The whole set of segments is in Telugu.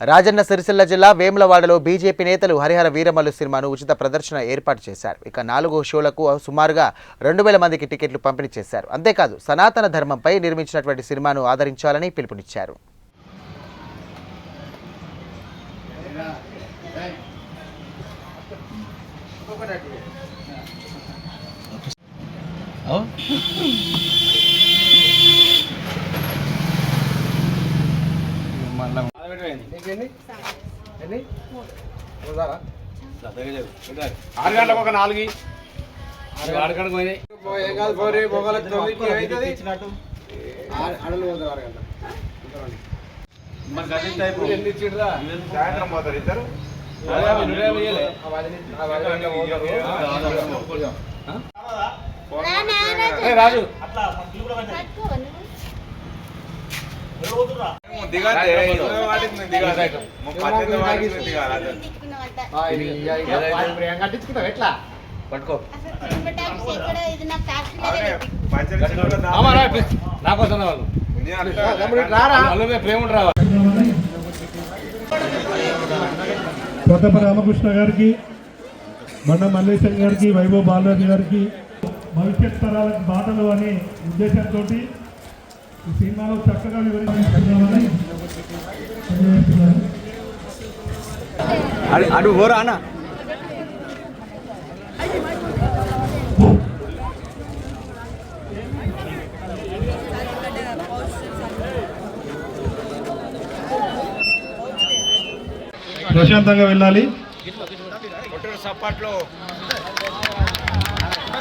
రాజన్న సిరిసిల్ల జిల్లా వేములవాడలో బీజేపీ నేతలు హరిహర వీరమల్లు సినిమాను ఉచిత ప్రదర్శన ఏర్పాటు చేశారు. ఇక నాలుగో షోలకు సుమారుగా రెండు వేల మందికి టికెట్లు పంపిణీ చేశారు. అంతేకాదు సనాతన ధర్మంపై నిర్మించినటువంటి సినిమాను ఆదరించాలని పిలుపునిచ్చారు. ఆరు గంటలకు ఒక నాలుగు. ఆరు గంటలకు పోయినాయి మరి గది టైపు ఎన్ని ఇచ్చిండ్రా సాయంత్రం పోతారు ఇద్దరు రాజు దిగాలి కట్టించుకుంటావు ఎట్లా పట్టుకో అవునే వాళ్ళు రావాలి కొత్తప రామకృష్ణ గారికి మండ మల్లేశం గారికి వైభవ్ బాలరాజు గారికి భవిష్యత్ తరాలకు బాధలు అనే ఉద్దేశంతో ఈ సినిమాలో చక్కగా వివరించాలని తెలియజేస్తున్నాను. అడు పోరా అన్న ప్రశాంతంగా వెళ్ళాలి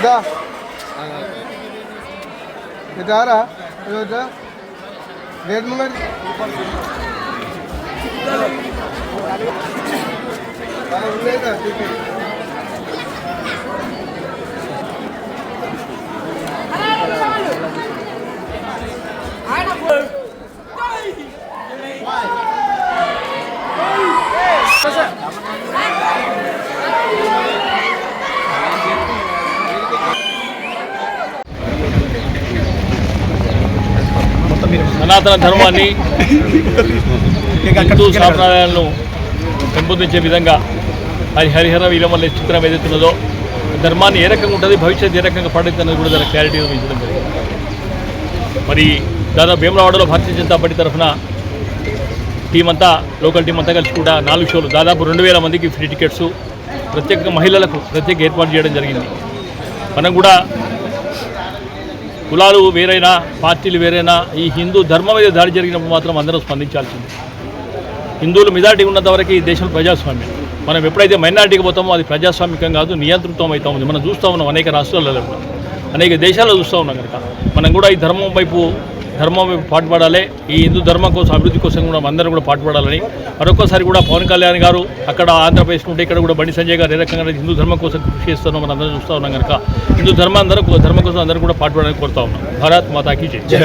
ఇదా? ఇదారా ఇదా గేట్ ఉండేదా సనాతన ధర్మాన్ని హిందూ సాంప్రదాయాలను పెంపొందించే విధంగా హరి హరిహర వీరమల్లి చిత్రం ఏదైతున్నదో ధర్మాన్ని ఏ రకంగా ఉంటుంది భవిష్యత్తు ఏ రకంగా పడుతుందన్నది కూడా దాని క్లారిటీ ఇచ్చడం జరిగింది మరి. దాదాపు భీమలవాడలో భారతీయ జనతా పార్టీ తరఫున టీం అంతా లోకల్ టీం అంతా కలిసి కూడా నాలుగు షోలు దాదాపు రెండు వేల మందికి ఫ్రీ టికెట్స్ ప్రత్యేక మహిళలకు ప్రత్యేక ఏర్పాటు చేయడం జరిగింది. మనం కూడా కులాలు వేరైనా పార్టీలు వేరైనా ఈ హిందూ ధర్మం మీద దాడి జరిగినప్పుడు మాత్రం అందరం స్పందించాల్సింది. హిందువులు మెజార్టీ ఉన్నంత వరకు ఈ దేశం ప్రజాస్వామ్యం. మనం ఎప్పుడైతే మైనారిటీకి పోతామో అది ప్రజాస్వామికం కాదు నియంత్రితం అవుతా ఉంది. మనం చూస్తూ ఉన్నాం అనేక రాష్ట్రాలలో అనేక దేశాల్లో చూస్తూ ఉన్నాం కనుక. మనం కూడా ఈ ధర్మం వైపు ధర్మం వైపు పాటుపడాలి. ఈ హిందూ ధర్మం కోసం అభివృద్ధి కోసం కూడా అందరం కూడా పాటుపడాలని. మరొకసారి కూడా పవన్ కళ్యాణ్ గారు అక్కడ ఆంధ్రప్రదేశ్ నుండి ఇక్కడ కూడా బండి సంజయ్ గారు ఏ రకంగా హిందూ ధర్మం కోసం కృషి చేస్తున్నాం మనం అందరం చూస్తూ ఉన్నాం కనుక హిందూ ధర్మం అందరూ ధర్మం కోసం అందరూ కూడా పాటుపడాలని కోరుతా ఉన్నాం. భారత్ మాతాకి జై.